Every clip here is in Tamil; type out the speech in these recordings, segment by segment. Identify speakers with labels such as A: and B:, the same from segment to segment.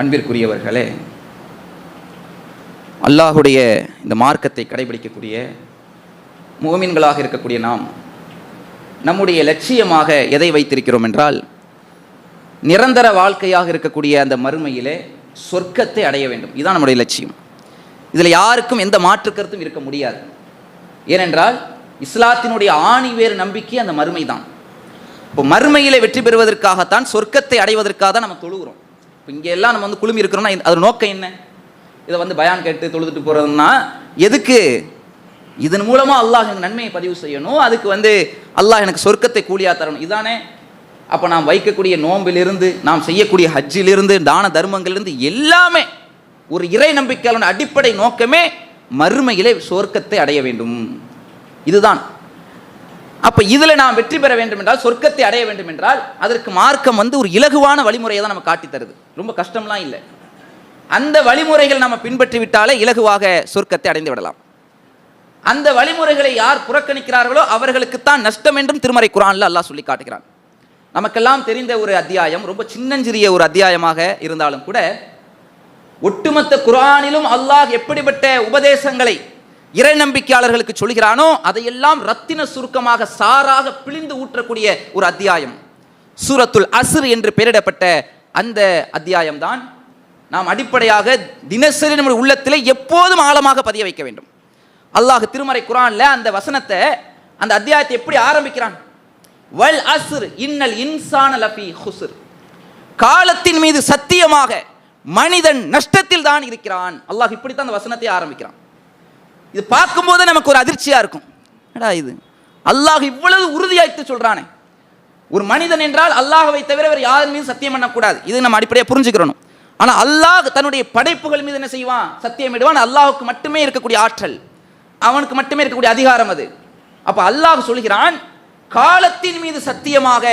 A: அன்பிற்குரியவர்களே அல்லாஹுடைய இந்த மார்க்கத்தை கடைபிடிக்கக்கூடிய முகமீன்களாக இருக்கக்கூடிய நாம் நம்முடைய லட்சியமாக எதை வைத்திருக்கிறோம் என்றால் நிரந்தர வாழ்க்கையாக இருக்கக்கூடிய அந்த மறுமையிலே சொர்க்கத்தை அடைய வேண்டும். இதுதான் நம்முடைய லட்சியம். இதில் யாருக்கும் எந்த மாற்று கருத்தும் இருக்க முடியாது. ஏனென்றால் இஸ்லாத்தினுடைய ஆணி வேறு நம்பிக்கை அந்த மறுமை தான் இப்போ மறுமையிலே வெற்றி பெறுவதற்காகத்தான் சொர்க்கத்தை அடைவதற்காக தான் நம்ம தொழுகிறோம். இப்போ இங்கே எல்லாம் நம்ம வந்து குழுமி இருக்கிறோம்னா அது நோக்கம் என்ன? இதை வந்து பயான் கேட்டு தொழுதுட்டு போகிறதுனா எதுக்கு? இதன் மூலமாக அல்லாஹ் எனக்கு நன்மையை பதிவு செய்யணும். அதுக்கு வந்து அல்லாஹ் எனக்கு சொர்க்கத்தை கூலியாக தரணும். இதானே? அப்போ நாம் வைக்கக்கூடிய நோம்பிலிருந்து நாம் செய்யக்கூடிய ஹஜ்ஜிலிருந்து தான தர்மங்களிலிருந்து எல்லாமே ஒரு இறை நம்பிக்கையாளன் அடிப்படை நோக்கமே மறுமையிலே சொர்க்கத்தை அடைய வேண்டும். இதுதான். அப்போ இதில் நாம் வெற்றி பெற வேண்டும் என்றால் சொர்க்கத்தை அடைய வேண்டும் என்றால் அதற்கு மார்க்கம் வந்து ஒரு இலகுவான வழிமுறையை தான் நம்ம காட்டி தருது. ரொம்ப கஷ்டம்லாம் இல்லை. அந்த வழிமுறைகள் நம்ம பின்பற்றி விட்டாலே இலகுவாக சொர்க்கத்தை அடைந்து விடலாம். அந்த வழிமுறைகளை யார் புறக்கணிக்கிறார்களோ அவர்களுக்குத்தான் நஷ்டம் என்றும் திருமறை குரான்ல அல்லாஹ் சொல்லி காட்டுகிறான். நமக்கெல்லாம் தெரிந்த ஒரு அத்தியாயம் ரொம்ப சின்னஞ்சிறிய ஒரு அத்தியாயமாக இருந்தாலும் கூட ஒட்டுமொத்த குரானிலும் அல்லாஹ் எப்படிப்பட்ட உபதேசங்களை இறை நம்பிக்கையாளர்களுக்கு சொல்கிறானோ அதையெல்லாம் ரத்தின சுருக்கமாக சாராக பிழிந்து ஊற்றக்கூடிய ஒரு அத்தியாயம். சூரத்துல் அசுர் என்று பெயரிடப்பட்ட அந்த அத்தியாயம்தான் நாம் அடிப்படையாக தினசரி நம்முடைய உள்ளத்தில் எப்போதும் ஆழமாக பதிய வைக்க வேண்டும். அல்லாஹ் திருமறை குரான்ல அந்த வசனத்தை அந்த அத்தியாயத்தை எப்படி ஆரம்பிக்கிறான்? வல் அசுர் இன்னல் இன்சான லஃபி ஹுசுர் காலத்தின் மீது சத்தியமாக மனிதன் நஷ்டத்தில் தான் இருக்கிறான். அல்லாஹ் இப்படித்தான் அந்த வசனத்தை ஆரம்பிக்கிறான். இது பார்க்கும்போது நமக்கு ஒரு அதிர்ச்சியாக இருக்கும். என்னடா இது? அல்லாஹ் இவ்வளவு உறுதியாய்த்து சொல்கிறானே ஒரு மனிதன் என்றால் அல்லாஹ்வை தவிர வேறு யார் மீது சத்தியம் பண்ணக்கூடாது. இது நம்ம அடிப்படையாக புரிஞ்சுக்கிறணும். ஆனால் அல்லாஹ் தன்னுடைய படைப்புகள் மீது என்ன செய்வான்? சத்தியமிடுவான் அல்லாஹுக்கு மட்டுமே இருக்கக்கூடிய ஆற்றல். அவனுக்கு மட்டுமே இருக்கக்கூடிய அதிகாரம் அது. அப்போ அல்லாஹ் சொல்கிறான் காலத்தின் மீது சத்தியமாக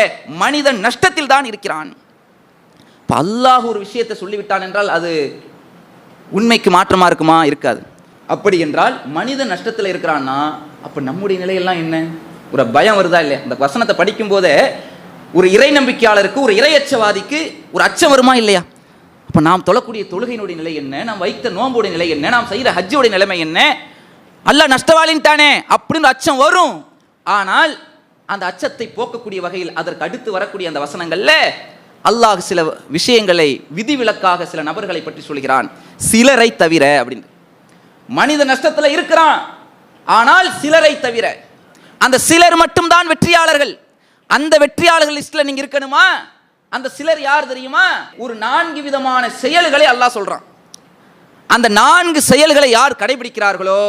A: மனிதன் நஷ்டத்தில் தான் இருக்கிறான். இப்போ அல்லாஹ் ஒரு விஷயத்தை சொல்லிவிட்டான் என்றால் அது உண்மைக்கு மாற்றமாக இருக்குமா? இருக்காது. அப்படி என்றால் மனித நஷ்டத்தில் இருக்கிறான்னா அப்போ நம்முடைய நிலையெல்லாம் என்ன? ஒரு பயம் வருதா இல்லையா? இந்த வசனத்தை படிக்கும் போதே ஒரு இறை நம்பிக்கையாளருக்கு ஒரு இறையச்சவாதிக்கு ஒரு அச்சம் வருமா இல்லையா? அப்போ நாம் தொழக்கூடிய தொழுகையினுடைய நிலை என்ன? நாம் வைத்த நோம்போடைய நிலை என்ன? நாம் செய்கிற ஹஜ்ஜுடைய நிலைமை என்ன? அல்லாஹ் நஷ்டவாளின்ட்டானே அப்படின்னு அச்சம் வரும். ஆனால் அந்த அச்சத்தை போக்கக்கூடிய வகையில் அதற்கு அடுத்து வரக்கூடிய அந்த வசனங்கள்ல அல்லாஹ் சில விஷயங்களை விதிவிலக்காக சில நபர்களை பற்றி சொல்கிறான். சிலரை தவிர அப்படின்னு. மனித நஷ்டத்தில் இருக்கிறான். ஆனால் சிலரை தவிர அந்த சிலர் மட்டும்தான் வெற்றியாளர்கள். அந்த வெற்றியாளர்கள் லிஸ்ட்ல நீங்க இருக்கணுமா? அந்த சிலர் யார் தெரியுமா? ஒரு நான்கு விதமான செயல்களை அல்லாஹ் சொல்றான். அந்த நான்கு செயல்களை யார் கடைபிடிக்கிறார்களோ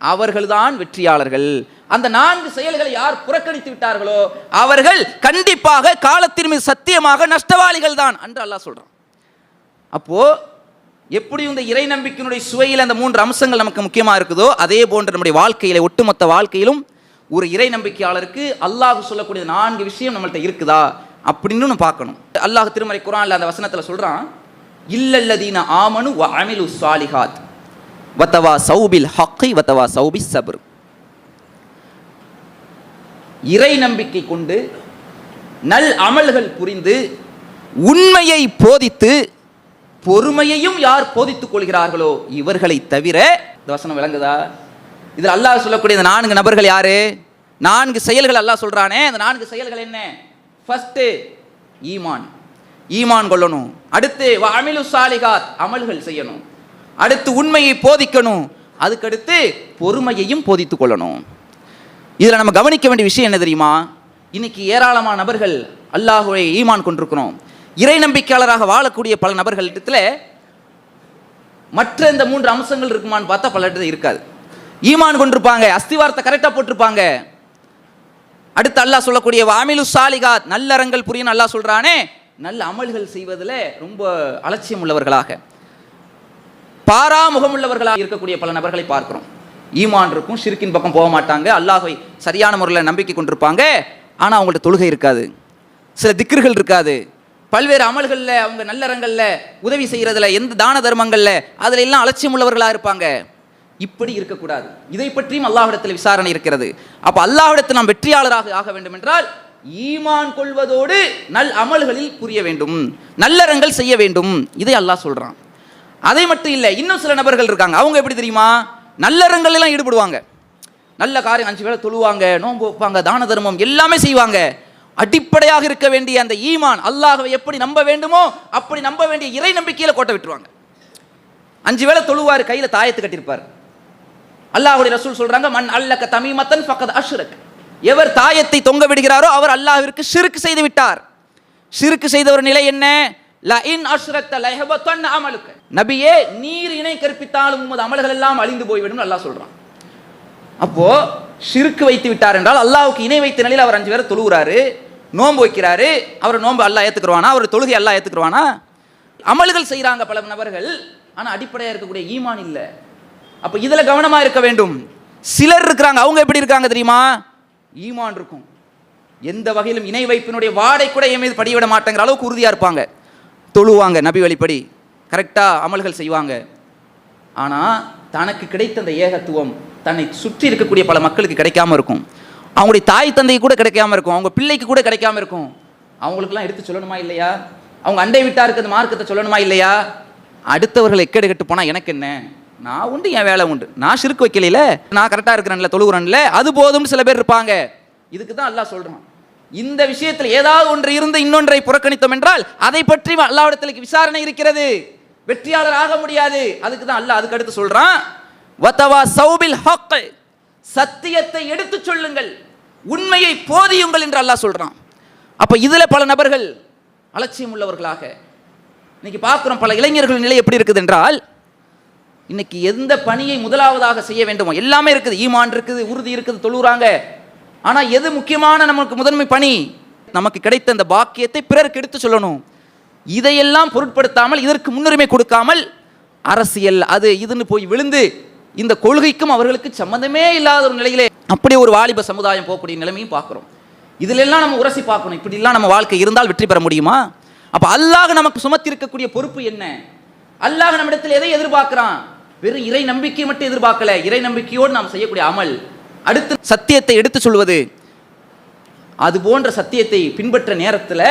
A: அவர்கள்தான் வெற்றியாளர்கள். அந்த நான்கு செயல்களை யார் புறக்கணித்து விட்டார்களோ அவர்கள் கண்டிப்பாக காலத்தின் மீது சத்தியமாக நஷ்டவாளிகள் தான் என்று அல்லாஹ் சொல்றான். அப்போ எப்படி இந்த இறை நம்பிக்கையினுடைய சுவையில் அந்த மூன்று அம்சங்கள் நமக்கு முக்கியமாக இருக்குதோ அதே போன்று நம்முடைய வாழ்க்கையில ஒட்டுமொத்த வாழ்க்கையிலும் ஒரு இறை நம்பிக்கையாளருக்கு அல்லாஹ் சொல்லக்கூடிய நான்கு விஷயம் நம்மள்ட்ட இருக்குதா அப்படின்னு நம்ம பார்க்கணும். அல்லாஹ் திருமறை குரான்ல அந்த வசனத்துல சொல்றான் இல்லல்லதீன ஆமனு வ அமிலு சாலிஹாத். வத்தவா சௌபில் ஹக்கை வத்தவா சௌபி சபர். இறை நம்பிக்கை கொண்டு நல் அமல்கள் புரிந்து உண்மையை போதித்து பொறுமையையும் யார் போதித்துக் கொள்கிறார்களோ இவர்களை தவிர இந்த வசனம் விளங்குதா? இதில் அல்லாஹ் சொல்லக்கூடிய இந்த நான்கு நபர்கள் யாரு? நான்கு செயல்கள் அல்லாஹ் சொல்கிறானே அந்த நான்கு செயல்கள் என்ன? ஃபஸ்ட்டு ஈமான். ஈமான் கொள்ளணும். அடுத்து அமிலு சாலிகாத் அமல்கள் செய்யணும். அடுத்து உண்மையை போதிக்கணும். அதுக்கடுத்து பொறுமையையும் போதித்துக் கொள்ளணும். இதில் நம்ம கவனிக்க வேண்டிய விஷயம் என்ன தெரியுமா? இன்னைக்கு ஏராளமான நபர்கள் அல்லாஹுவை ஈமான் கொண்டிருக்கிறோம். இறை நம்பிக்கையாளராக வாழக்கூடிய பல நபர்களிடத்தில் மற்ற இந்த மூன்று அம்சங்கள் இருக்குமான்னு பார்த்தா பல இடத்துல இருக்காது. ஈமான் கொண்டிருப்பாங்க அஸ்திவாரத்தை கரெக்டாக போட்டிருப்பாங்க. அடுத்து அல்லாஹ் சொல்லக்கூடிய வாமிலு சாலிகாத் நல்லறங்கள் புரியும் நல்லா சொல்கிறானே நல்ல அமல்கள் செய்வதில் ரொம்ப அலட்சியம் உள்ளவர்களாக. பாராமுகம் உள்ளவர்களாக இருக்கக்கூடிய பல நபர்களை பார்க்கிறோம். ஈமான் இருக்கும் ஷிர்கின் பக்கம் போக மாட்டாங்க. அல்லாஹை சரியான முறையில் நம்பிக்கை கொண்டிருப்பாங்க. ஆனால் அவங்கள்ட்ட தொழுகை இருக்காது. சில திக்ருகள் இருக்காது. பல்வேறு அமல்களில் அவங்க நல்லறங்களில் உதவி செய்கிறதுல எந்த தான தர்மங்களில் அதில் எல்லாம் அலட்சியம் உள்ளவர்களாக இருப்பாங்க. இப்படி இருக்கக்கூடாது. இதை பற்றியும் அல்லாஹிடத்தில் விசாரணை இருக்கிறது. அப்போ அல்லாஹிடத்தில் நாம் வெற்றியாளராக ஆக வேண்டும் என்றால் ஈமான் கொள்வதோடு நல் அமல்களில் புரிய வேண்டும். நல்லறங்கள் செய்ய வேண்டும். இதை அல்லாஹ் சொல்கிறான் அதை மட்டும் இல்லை இன்னும் சில நபர்கள் இருக்காங்க. அவங்க எப்படி தெரியுமா? நல்லறங்கள் எல்லாம் ஈடுபடுவாங்க. நல்ல காரியம் அஞ்சு வேலை தொழுவாங்க நோன்பு வைப்பாங்க தான தர்மம் எல்லாமே செய்வாங்க. அடிப்படையாக இருக்க வேண்டிய அந்த ஈமான் அல்லாஹவை எப்படி நம்ப வேண்டுமோ அப்படி நம்ப வேண்டிய இறை நம்பிக்கையில் கோட்டை விட்டுருவாங்க. அஞ்சு வேளை தொழுவார் கையில தாயத்து கட்டியிருப்பார். அல்லாஹுடைய ரசூல் சொல்றாங்க மண் அல்லக்க தமிமத்தன் ஃபக்கத் அஷ்ரக். எவர் தாயத்தை தொங்க விடுகிறாரோ அவர் அல்லாஹிற்கு சிறுக்கு செய்து விட்டார். சிறுக்கு செய்த ஒரு நிலை என்ன? ல இன் லஹபத்தன் அமலுக்க நபியே நீர் இணை கற்பித்தாலும் உமது அமல்கள் எல்லாம் அழிந்து போய்விடும் அல்லாஹ் சொல்றான். அப்போ ஷிருக்கு வைத்து விட்டார் என்றால் அல்லாவுக்கு இணை வைத்த நிலையில் அவர் அஞ்சு பேரை தொழுகிறாரு நோன்பு வைக்கிறாரு அவர் நோன்பு அல்லா ஏத்துக்குருவானா அவர் தொழுகை அல்லாஹ் ஏற்றுக்குருவானா அமல்கள் செய்கிறாங்க பல நபர்கள் ஆனால் அடிப்படையாக இருக்கக்கூடிய ஈமான் இல்லை. அப்போ இதில் கவனமாக இருக்க வேண்டும். சிலர் இருக்கிறாங்க அவங்க எப்படி இருக்காங்க தெரியுமா? ஈமான் இருக்கும். எந்த வகையிலும் இணை வைப்பினுடைய வாடை கூட என் மீது படிவிட மாட்டேங்கிற அளவுக்கு உறுதியாக இருப்பாங்க. தொழுவாங்க நபி வழிப்படி கரெக்டாக அமல்கள் செய்வாங்க. ஆனால் தனக்கு கிடைத்த அந்த ஏகத்துவம் தன்னை சுற்றி இருக்கக்கூடிய பல மக்களுக்கு கிடைக்காம இருக்கும். அவங்களுடைய தாய் தந்தைக்கு கூட கிடைக்காம இருக்கும். அவங்க பிள்ளைக்கு கூட கிடைக்காம இருக்கும். அவங்களுக்கெல்லாம் எடுத்து சொல்லணுமா இல்லையா? அவங்க அண்டை விட்டாருக்கு அந்த மார்க்கத்தை சொல்லணுமா இல்லையா? அடுத்தவர்கள் எக்கேடு கெட்டு போனால் எனக்கு என்ன? நான் உண்டு என் வேலை உண்டு. நான் சிறுக்கு வைக்கலையில நான் கரெக்டாக இருக்கிறேன்ல தொழுகிறேன்ல அது போதும்னு சில பேர் இருப்பாங்க. இதுக்கு தான் அல்லாஹ் சொல்கிறான் இந்த விஷயத்தில் ஏதாவது ஒன்று இருந்து இன்னொன்றை புறக்கணித்தோம் என்றால் அதை பற்றி அல்லாஹ்விடத்தில் விசாரணை இருக்கிறது. வெற்றியாளர் ஆக முடியாது. அதுக்கு தான் அல்லாஹ் அதுக்கு அடுத்து சொல்கிறான் வத்தவா சௌபில் ஹக். சத்தியத்தை எடுத்துச் சொல்லுங்கள். உண்மையை போதியுங்கள் என்று அல்லாஹ் சொல்கிறான் அப்போ இதில் பல நபர்கள் அலட்சியம் உள்ளவர்களாக. இன்னைக்கு பார்க்குறோம் பல இளைஞர்கள் நிலை எப்படி இருக்குது என்றால் இன்னைக்கு எந்த பணியை முதலாவதாக செய்ய வேண்டுமோ எல்லாமே இருக்குது. ஈமான் இருக்குது உறுதி இருக்குது தொழுகிறாங்க. ஆனால் எது முக்கியமான நமக்கு முதன்மை பணி? நமக்கு கிடைத்த அந்த பாக்கியத்தை பிறருக்கு எடுத்து சொல்லணும். இதையெல்லாம் பொருட்படுத்தாமல் இதற்கு முன்னுரிமை கொடுக்காமல் அரசியல் அது இதுன்னு போய் விழுந்து இந்த கொள்கைக்கும் அவர்களுக்கு சம்மந்தமே இல்லாத ஒரு நிலையிலே அப்படி ஒரு வாலிப சமுதாயம் போகக்கூடிய நிலைமையும் பார்க்குறோம். இதிலெல்லாம் நம்ம உரசி பார்க்கணும். இப்படிலாம் நம்ம வாழ்க்கை இருந்தால் வெற்றி பெற முடியுமா? அப்போ அல்லாஹ் நமக்கு சுமத்திருக்கக்கூடிய பொறுப்பு என்ன? அல்லாஹ் நம்மிடத்தில் எதை எதிர்பார்க்கிறான்? வெறும் இறை நம்பிக்கை மட்டும் எதிர்பார்க்கல. இறை நம்பிக்கையோடு நாம் செய்யக்கூடிய அமல். அடுத்து சத்தியத்தை எடுத்து சொல்வது. அது போன்ற சத்தியத்தை பின்பற்ற நேரத்தில்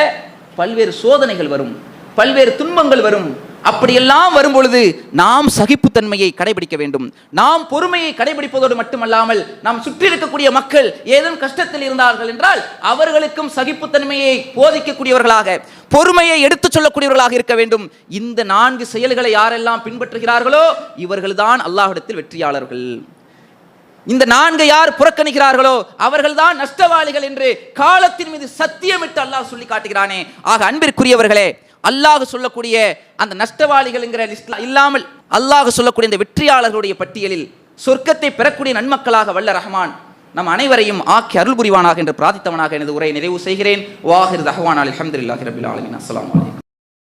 A: பல்வேறு சோதனைகள் வரும். பல்வேறு துன்பங்கள் வரும். அப்படியெல்லாம் வரும்பொழுது நாம் சகிப்புத்தன்மையை கடைபிடிக்க வேண்டும். நாம் பொறுமையை கடைபிடிப்பதோடு மட்டுமல்லாமல் நாம் சுற்றி இருக்கக்கூடிய மக்கள் ஏதும் கஷ்டத்தில் இருந்தார்கள் என்றால் அவர்களுக்கும் சகிப்புத்தன்மையை போதிக்கக்கூடியவர்களாக பொறுமையை எடுத்துச் சொல்லக்கூடியவர்களாக இருக்க வேண்டும். இந்த நான்கு செயல்களை யாரெல்லாம் பின்பற்றுகிறார்களோ இவர்கள்தான் அல்லாஹிடத்தில் வெற்றியாளர்கள். இந்த நான்கு யார் புறக்கணிக்கிறார்களோ அவர்கள்தான் நஷ்டவாளிகள் என்று காலத்தின் மீது சத்தியமிட்டு அல்லாஹ் சொல்லி காட்டுகிறானே ஆக அன்பிற்குரியவர்களே அல்லாஹ் சொல்லக்கூடிய அந்த நஷ்டவாளிகள்ங்கிற லிஸ்ட்ல இல்லாமல் அல்லாஹ் சொல்லக்கூடிய இந்த வெற்றியாளர்களுடைய பட்டியலில் சொர்க்கத்தை பெறக்கூடிய நன்மக்களாக வல்ல ரஹ்மான் நம் அனைவரையும் ஆக்கி அருள் புரிவானாக என்று பிரார்த்தித்தவனாக எனது உரையை நிறைவு செய்கிறேன். வாஹிர் ரஹ்வான் அலமதுல்லாஹி ரபில் ஆலமின். அஸ்லாம் வலைக்கம்